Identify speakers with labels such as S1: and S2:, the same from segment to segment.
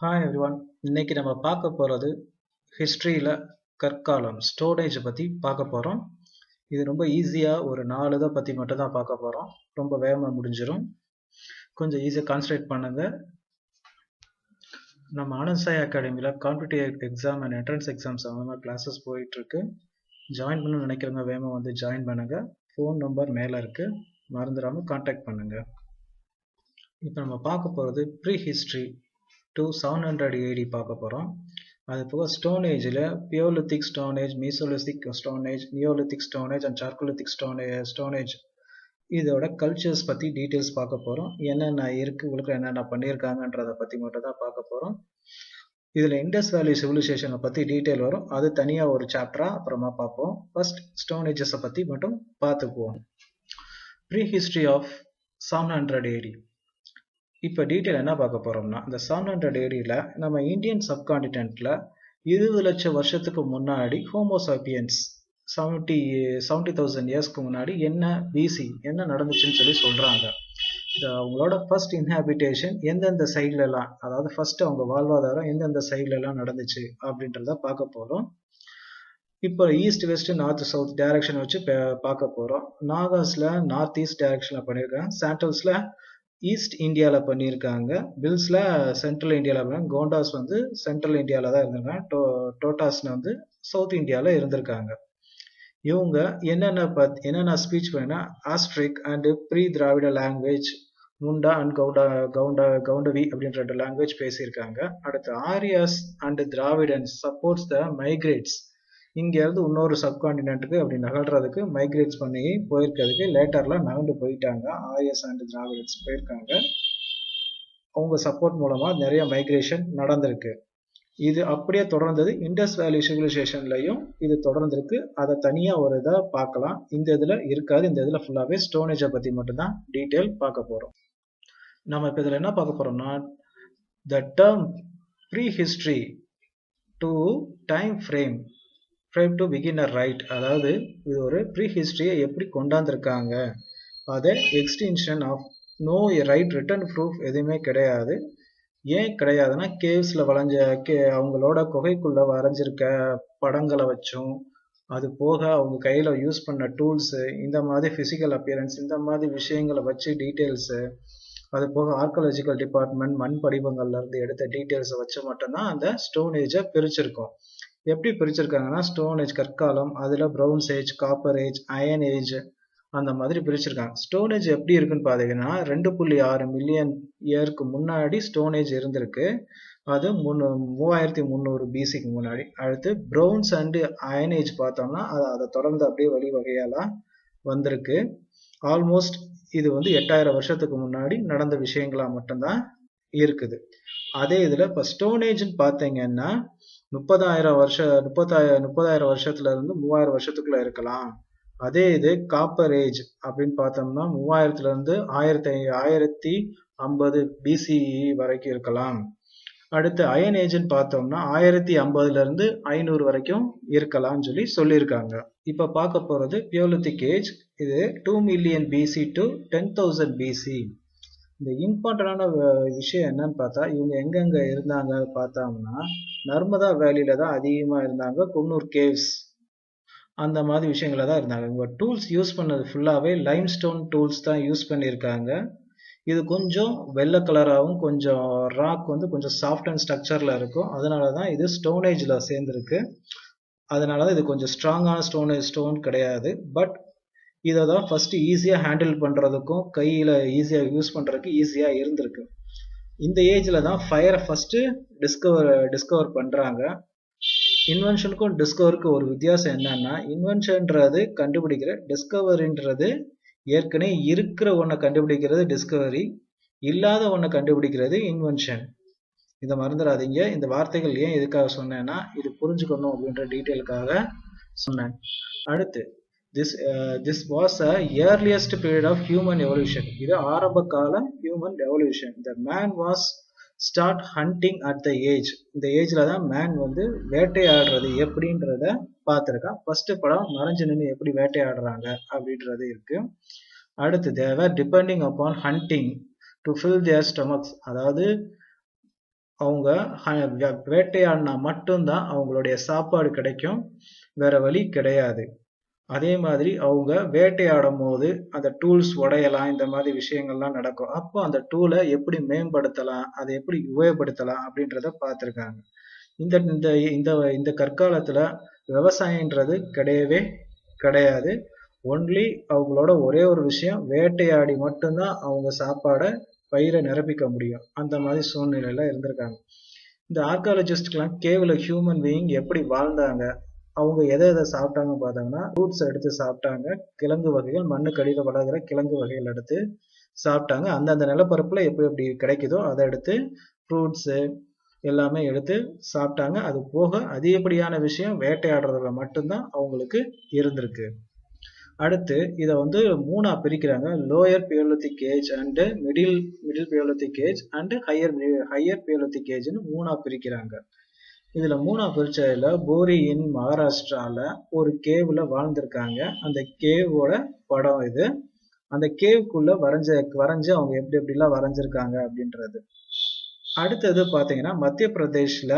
S1: Hi everyone இன்னைக்கு நம்ம பார்க்க போகிறது ஹிஸ்ட்ரியில் கற்காலம் ஸ்டோரேஜ் பற்றி பார்க்க போகிறோம் இது ரொம்ப ஈஸியாக ஒரு நாலு இதை பற்றி மட்டும் தான் பார்க்க போகிறோம் ரொம்ப வேகமாக முடிஞ்சிடும் கொஞ்சம் ஈஸியாக கான்சன்ட்ரேட் பண்ணுங்கள் நம்ம ஆனந்த் அகாடமியில் competitive exam and entrance exams அந்த மாதிரி கிளாஸஸ் போயிட்டுருக்கு. ஜாயின் பண்ணணும்னு நினைக்கிறவங்க வேகமாக வந்து ஜாயின் பண்ணுங்கள் ஃபோன் நம்பர் மேலே இருக்குது மறந்துடாமல் காண்டாக்ட் பண்ணுங்கள் இப்போ நம்ம பார்க்க போகிறது prehistory to seven hundred AD பார்க்க போகிறோம் அது போக ஸ்டோன் ஏஜில் paleolithic stone age mesolithic stone age neolithic stone age and chalcolithic stone stone age இதோட கல்ச்சர்ஸ் பற்றி டீட்டெயில்ஸ் பார்க்க போகிறோம் என்னென்ன இருக்குது உங்களுக்கு என்னென்ன பண்ணியிருக்காங்கன்றதை பற்றி மட்டும் தான் பார்க்க போகிறோம் இதில் இண்டஸ் வேலி சிவிலைசேஷனை பற்றி டீட்டெயில் வரும். அது தனியாக ஒரு சாப்டராக அப்புறமா பார்ப்போம். ஃபர்ஸ்ட் ஸ்டோனேஜஸை பற்றி மட்டும் பார்த்துக்குவோம். Prehistory of seven hundred AD இப்போ டீட்டெயில் என்ன பார்க்க போகிறோம்னா இந்த செவன் ஹண்ட்ரட் ஏடியில் நம்ம இந்தியன் சப்கான்டினென்ட்டில் இருபது லட்சம் வருஷத்துக்கு முன்னாடி ஹோமோசாப்பியன்ஸ் செவன்ட்டி செவன்ட்டி தௌசண்ட் இயர்ஸ்க்கு முன்னாடி என்ன பிசி என்ன நடந்துச்சுன்னு சொல்லி சொல்கிறாங்க இந்த அவங்களோட ஃபர்ஸ்ட் இன்ஹாபிட்டேஷன் எந்தெந்த சைட்லலாம் அதாவது ஃபர்ஸ்ட் அவங்க வாழ்வாதாரம் எந்தெந்த சைட்லலாம் நடந்துச்சு அப்படின்றத பார்க்க போகிறோம் இப்போ east west north south direction வச்சு பார்க்க போகிறோம் நாகாஸில் நார்த் ஈஸ்ட் டைரக்ஷனில் பண்ணியிருக்காங்க. சாண்டல்ஸில் ஈஸ்ட் இந்தியாவில் பண்ணியிருக்காங்க. பில்ஸில் சென்ட்ரல் இந்தியாவில் பண்ணாங்க. கோண்டாஸ் வந்து சென்ட்ரல் இந்தியாவில் தான் இருந்திருக்காங்க டோ டோட்டாஸ்னு வந்து சவுத் இந்தியாவில் இருந்திருக்காங்க. இவங்க என்னென்ன பத் என்னென்ன ஸ்பீச் பண்ணினா Austric and pre Dravida language Munda and கவுண்டா கவுண்டா கவுண்டவி அப்படின்ற ரெண்டு லாங்குவேஜ் பேசியிருக்காங்க. அடுத்து Aryas and Dravidians supports the migrates இங்கேருந்து இன்னொரு சப்கான்டினென்ட்டுக்கு அப்படி நகழ்றதுக்கு மைக்ரேட்ஸ் பண்ணி போயிருக்கிறதுக்கு லேட்டர்லாம் நகர்ந்து போயிட்டாங்க. ஆரியஸ் அண்ட் திராவிடர்ஸ் போயிருக்காங்க. அவங்க சப்போர்ட் மூலமாக நிறைய மைக்ரேஷன் நடந்திருக்கு. இது அப்படியே தொடர்ந்தது. இண்டஸ் வேலி சிவிலைசேஷன்லையும் இது தொடர்ந்துருக்கு. அதை தனியாக ஒரு இதாக பார்க்கலாம். இந்த இதில் இருக்காது. இந்த இதில் ஃபுல்லாகவே ஸ்டோனேஜை பற்றி மட்டும்தான் டீட்டெயில் பார்க்க போகிறோம் நம்ம இப்போ இதில் என்ன பார்க்க போகிறோம்னா the term prehistory to time frame frame to beginner right அதாவது இது ஒரு ப்ரீ ஹிஸ்ட்ரியை எப்படி கொண்டாந்துருக்காங்க. அதை extension of no right return proof எதுவுமே கிடையாது. ஏன் கிடையாதுன்னா கேவ்ஸில் வளைஞ்ச கே அவங்களோட குகைக்குள்ளே வரைஞ்சிருக்க படங்களை வச்சும் அது போக அவங்க கையில் யூஸ் பண்ண டூல்ஸு இந்த மாதிரி ஃபிசிக்கல் அப்பியரன்ஸ் இந்த மாதிரி விஷயங்களை வச்சு டீட்டெயில்ஸு அது போக ஆர்காலஜிக்கல் டிபார்ட்மெண்ட் மண் படிவங்கள்லேருந்து எடுத்த டீட்டெயில்ஸை வச்சு மட்டும்தான் அந்த ஸ்டோன் ஏஜை பிரிச்சிருக்கோம். எப்படி பிரிச்சிருக்காங்கன்னா ஸ்டோன் ஏஜ் கற்காலம் அதில் bronze age copper age iron age அந்த மாதிரி பிரிச்சிருக்காங்க. ஸ்டோனேஜ் எப்படி இருக்குன்னு பார்த்தீங்கன்னா ரெண்டு புள்ளி ஆறு மில்லியன் இயருக்கு முன்னாடி ஸ்டோனேஜ் இருந்திருக்கு. அது முன்னு மூவாயிரத்தி முந்நூறு பிசிக்கு முன்னாடி. அடுத்து ப்ரௌன்ஸ் அண்டு அயனேஜ் பார்த்தோம்னா அது அதை தொடர்ந்து அப்படியே வழி வகையாலாம் வந்திருக்கு. ஆல்மோஸ்ட் இது வந்து எட்டாயிரம் வருஷத்துக்கு முன்னாடி நடந்த விஷயங்களா மட்டும்தான். இருக்குது. அதே இதில் இப்போ ஸ்டோனேஜ்னு பாத்தீங்கன்னா முப்பதாயிரம் வருஷம் முப்பதாயிரம் முப்பதாயிரம் வருஷத்துல இருந்து மூவாயிரம் வருஷத்துக்குள்ள இருக்கலாம். அதே இது காப்பர் ஏஜ் அப்படின்னு பார்த்தோம்னா மூவாயிரத்துல இருந்து ஆயிரத்தி ஆயிரத்தி ஐம்பது பிசிஇ வரைக்கும் இருக்கலாம். அடுத்து அயன் ஏஜ்னு பார்த்தோம்னா ஆயிரத்தி ஐம்பதுல இருந்து ஐநூறு வரைக்கும் இருக்கலாம்னு சொல்லி சொல்லியிருக்காங்க. இப்போ பார்க்க போறது பியோலித்திக் ஏஜ் இது two million BC to ten thousand BC இந்த இம்பார்ட்டண்டான விஷயம் என்னன்னு பார்த்தா இவங்க எங்கெங்க இருந்தாங்க பார்த்தோம்னா நர்மதா வேலியில தான் அதிகமாக இருந்தாங்க. குன்னூர் கேவ்ஸ் அந்த மாதிரி விஷயங்கள தான் இருந்தாங்க. இவங்க டூல்ஸ் யூஸ் பண்ணது ஃபுல்லாகவே லைம் ஸ்டோன் டூல்ஸ் தான் யூஸ் பண்ணியிருக்காங்க. இது கொஞ்சம் வெள்ளை கலராகவும் கொஞ்சம் ராக் வந்து கொஞ்சம் சாஃப்ட் அண்ட் ஸ்ட்ரக்சரில் இருக்கும். அதனால தான் இது ஸ்டோனேஜில் சேர்ந்துருக்கு. அதனால தான் இது கொஞ்சம் ஸ்ட்ராங்கான ஸ்டோனேஜ் ஸ்டோன் கிடையாது. பட் இதை தான் ஃபஸ்ட்டு ஈஸியாக ஹேண்டில் பண்ணுறதுக்கும் கையில் ஈஸியாக யூஸ் பண்ணுறதுக்கு ஈஸியாக இருந்திருக்கு. இந்த ஏஜில் தான் ஃபயரை ஃபஸ்ட்டு டிஸ்கவர் டிஸ்கவர் பண்ணுறாங்க இன்வென்ஷனுக்கும் டிஸ்கவருக்கும் ஒரு வித்தியாசம் என்னன்னா இன்வென்ஷன்ன்றது கண்டுபிடிக்கிற டிஸ்கவரின்றது ஏற்கனவே இருக்கிற ஒன்றை கண்டுபிடிக்கிறது டிஸ்கவரி இல்லாத ஒன்றை கண்டுபிடிக்கிறது இன்வென்ஷன் இதை மறந்துடாதீங்க. இந்த வார்த்தைகள் ஏன் எதுக்காக சொன்னேன்னா இது புரிஞ்சுக்கணும் அப்படின்ற டீட்டெயிலுக்காக சொன்னேன். அடுத்து this this was a earliest period of human evolution. இது ஆரம்ப கால human evolution the man was start hunting at the age இந்த ஏஜ்ல தான் மேன் வந்து வேட்டையாடுறது எப்படின்றத பார்த்துருக்கான். ஃபர்ஸ்ட் படம் மறைஞ்சு நின்று எப்படி வேட்டையாடுறாங்க அப்படின்றது இருக்கு. அடுத்து they were depending upon hunting to fill their stomachs அதாவது அவங்க ஹ- வேட்டையாடினா மட்டும்தான் அவங்களுடைய சாப்பாடு கிடைக்கும். வேற வழி கிடையாது. அதே மாதிரி அவங்க வேட்டையாடும் போது அந்த டூல்ஸ் உடையலாம் இந்த மாதிரி விஷயங்கள்லாம் நடக்கும். அப்போ அந்த டூலை எப்படி மேம்படுத்தலாம் அதை எப்படி உபயோகப்படுத்தலாம் அப்படின்றத பார்த்துருக்காங்க. இந்த இந்த இந்த இந்த கற்காலத்தில் விவசாயன்றது கிடையவே கிடையாது. ஒன்லி அவங்களோட ஒரே ஒரு விஷயம் வேட்டையாடி மட்டும்தான் அவங்க சாப்பாடை பயிரை நிரப்பிக்க முடியும். அந்த மாதிரி சூழ்நிலையில இருந்திருக்காங்க. இந்த ஆர்காலஜிஸ்ட்க்கெல்லாம் கேவல ஹியூமன் பீயிங் எப்படி வாழ்ந்தாங்க? அவங்க எதை எதை சாப்பிட்டாங்க பார்த்தாங்கன்னா ஃப்ரூட்ஸ் எடுத்து சாப்பிட்டாங்க. கிழங்கு வகைகள் மண்ணுக்கடியில் வளர்கிற கிழங்கு வகைகள் எடுத்து சாப்பிட்டாங்க. அந்தந்த நிலப்பரப்புல எப்படி எப்படி கிடைக்குதோ அதை எடுத்து ஃப்ரூட்ஸு எல்லாமே எடுத்து சாப்பிட்டாங்க. அது போக அதிகப்படியான விஷயம் வேட்டையாடுறதுல மட்டும்தான் அவங்களுக்கு இருந்திருக்கு. அடுத்து இதை வந்து மூணா பிரிக்கிறாங்க. Lower paleolithic age and middle middle paleolithic age and higher higher paleolithic ஏஜ்னு மூணா பிரிக்கிறாங்க. இதுல மூணா பிரிச்சதுல போரி இன் மகாராஷ்டிரால ஒரு கேவ்ல வாழ்ந்திருக்காங்க. அந்த கேவோட படம் இது. அந்த கேவுக்குள்ள வரைஞ்ச வரைஞ்சு அவங்க எப்படி எப்படிலாம் வரைஞ்சிருக்காங்க அப்படின்றது. அடுத்தது பாத்தீங்கன்னா மத்திய பிரதேஷ்ல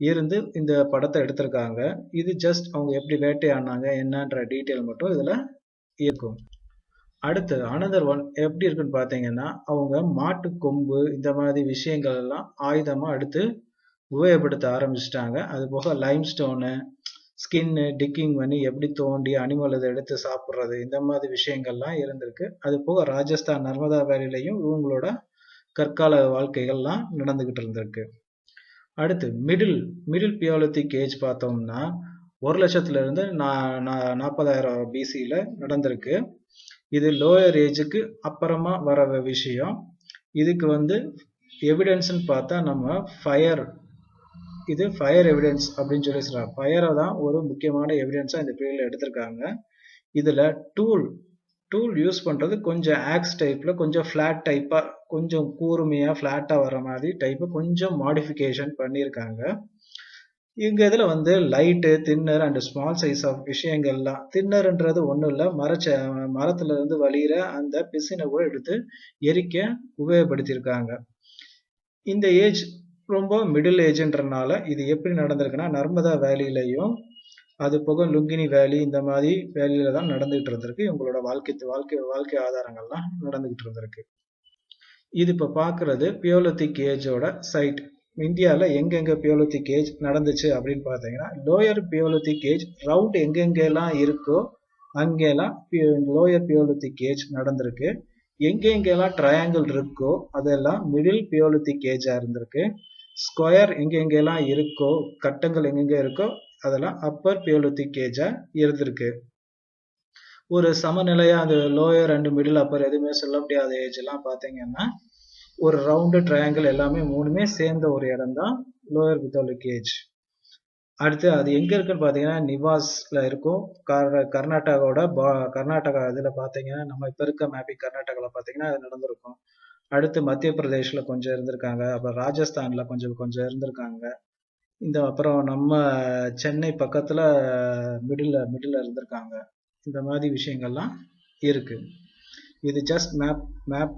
S1: இருந்து இந்த படத்தை எடுத்திருக்காங்க. இது ஜஸ்ட் அவங்க எப்படி வேட்டையாடினாங்க என்னன்ற டீட்டெயில் மட்டும் இதுல இருக்கும். அடுத்து அனதர் ஒன் எப்படி இருக்குன்னு பாத்தீங்கன்னா அவங்க மாட்டு கொம்பு இந்த மாதிரி விஷயங்கள் எல்லாம் ஆயுதமா எடுத்து உபயோகப்படுத்த ஆரம்பிச்சிட்டாங்க. அது போக லைம் ஸ்டோனு ஸ்கின்னு டிக்கிங் பண்ணி எப்படி தோண்டி அனிமல் இதை எடுத்து சாப்பிட்றது இந்த மாதிரி விஷயங்கள்லாம் இருந்திருக்கு. அது போக ராஜஸ்தான் நர்மதா வேலிலையும் இவங்களோட கற்கால வாழ்க்கைகள்லாம் நடந்துகிட்டு இருந்திருக்கு. அடுத்து மிடில் மிடில் பியாலத்திக் ஏஜ் பார்த்தோம்னா ஒரு லட்சத்துல இருந்து நாற்பதாயிரம் பிசியில நடந்திருக்கு. இது லோயர் ஏஜுக்கு அப்புறமா வர விஷயம். இதுக்கு வந்து எவிடன்ஸ்ன்னு பார்த்தா நம்ம ஃபயர் இது ஃபயர் எவிடன்ஸ் அப்படின்னு சொல்லி சொல்கிறாங்க ஃபயரை தான் ஒரு முக்கியமான எவிடன்ஸாக இந்த பீரியடில் எடுத்திருக்காங்க. இதில் டூல் டூல் யூஸ் பண்ணுறது கொஞ்சம் ஆக்ஸ் டைப்பில் கொஞ்சம் ஃப்ளாட் டைப்பாக கொஞ்சம் கூர்மையாக ஃப்ளாட்டாக வர மாதிரி டைப்பை கொஞ்சம் மாடிஃபிகேஷன் பண்ணியிருக்காங்க. இங்கே இதில் வந்து light thinner and small size of விஷயங்கள்லாம். தின்னர்ன்றது ஒன்றும் இல்லை மரச்ச மரத்துலேருந்து வழியிற அந்த பிசினை கூட எடுத்து எரிக்க உபயோகப்படுத்தியிருக்காங்க. இந்த ஏஜ் ரொம்ப மிடில் ஏஜ்ன்றனால இது எப்படி நடந்திருக்குன்னா நர்மதா வேலியிலையும் அது போக லுங்கினி வேலி இந்த மாதிரி வேலியில தான் நடந்துகிட்டு இருந்திருக்கு. இவங்களோட வாழ்க்கை வாழ்க்கை வாழ்க்கை ஆதாரங்கள்லாம் நடந்துகிட்டு இருந்திருக்கு. இது இப்போ பார்க்கறது பியோலத்திக் ஏஜோட சைட் இந்தியாவில் எங்கெங்க பியோலத்திக் ஏஜ் நடந்துச்சு அப்படின்னு பார்த்தீங்கன்னா லோயர் பியோலத்திக் ஏஜ் ரவுண்ட் எங்கெங்கெல்லாம் இருக்கோ அங்கெல்லாம் லோயர் பியோலத்திக் ஏஜ் நடந்திருக்கு. எங்கெங்கெல்லாம் ட்ரையாங்கிள் இருக்கோ அதெல்லாம் மிடில் பியோலத்திக் ஏஜாக இருந்திருக்கு. ஸ்கொயர் எங்கெங்கெல்லாம் இருக்கோ கட்டங்கள் எங்கெங்க இருக்கோ அதெல்லாம் அப்பர் பியோலித்திக் ஏஜாக இருந்திருக்கு. ஒரு சமநிலையா அந்த லோயர் அண்ட் மிடில் அப்பர் எதுவுமே சொல்ல முடியாத ஏஜ் எல்லாம் பாத்தீங்கன்னா ஒரு ரவுண்டு ட்ரையாங்கிள் எல்லாமே மூணுமே சேர்ந்த ஒரு இடம் தான் லோயர் பித்தோலிக் ஏஜ் அடுத்து அது எங்க இருக்குன்னு பாத்தீங்கன்னா நிவாஸ்ல இருக்கும். கர்- கர்நாடகாவோட பா- கர்நாடகா இதுல பாத்தீங்கன்னா நம்ம இப்ப இருக்க மேப்பிங் கர்நாடகாவில் பாத்தீங்கன்னா அது நடந்திருக்கும். அடுத்து மத்திய பிரதேஷ்ல கொஞ்சம் இருந்திருக்காங்க. அப்புறம் ராஜஸ்தானில் கொஞ்சம் கொஞ்சம் இருந்திருக்காங்க. இந்த அப்புறம் நம்ம சென்னை பக்கத்துல மிடில் மிடில் இருந்திருக்காங்க. இந்த மாதிரி விஷயங்கள்லாம் இருக்கு. இது ஜஸ்ட் மேப் மேப்